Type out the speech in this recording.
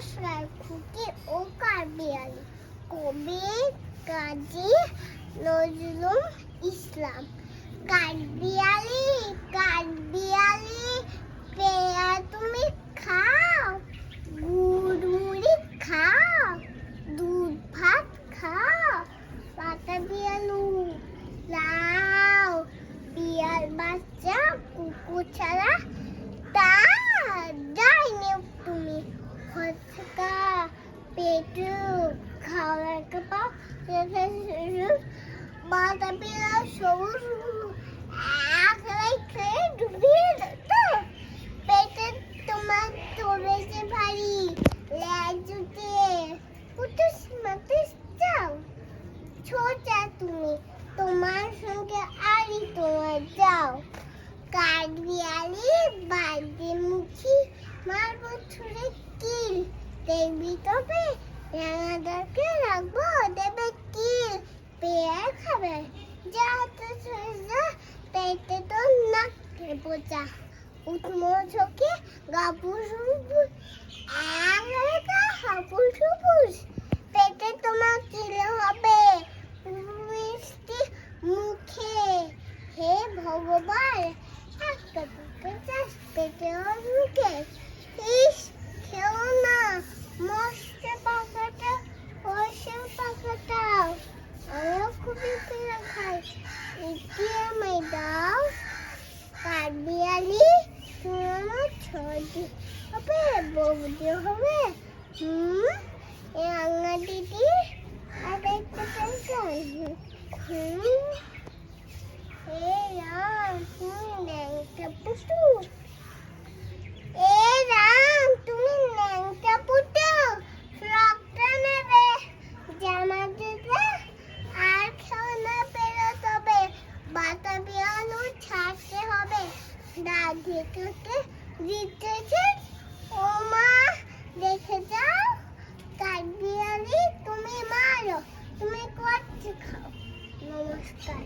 নমস্কার খুকি ও কারবিয়ালি কবি কাজী নজরুল ইসলাম। কারবিয়ালি কারবিয়ালি পেয়া তুমি খাও গুড় মুড়ি খাও, দুধ ভাত খাও, পাতা বিয়ালু লাও বিয়াল বাচ্চা, কুকুর তা যাইনি তুমি হচ্ছে পেটু খাওয়ার কাপা মাথা পিলা সবুজ একলাই খেয়ে ডুবিয়ে তো পেটে তোমার চলেছে ভারী লেজুতে কুটুস মাতুস যাও ছোটা তুমি তোমার সঙ্গে আরি তোমার যাও কাঠবিয়ালি বাড়ি মুখি মারবো ছুড়ে কিল দেখবি তবে রাখব, দেবে কিল পেয়ার খাবে। যা তো সোজা, পেটে তো নাকে বোঝা উঠমো চোখে, গাপুর সবুজ একা হাপুর সবুজ পেটে হবে? মুখে। হে ভগবান মুখে। ইস, খেও হবে বৌদি হবে। হুম এ আঙ্গা দিদি আর একটা পেনশন হুম তুমি পুটু তুমি আর বাতাবি আলু ছাড়তে হবে। দাদি তোকে দিতেছে ও মা দেখে যাও কাঠবিড়ালি তুমি মারো। তুমি করছি খাও। নমস্কার।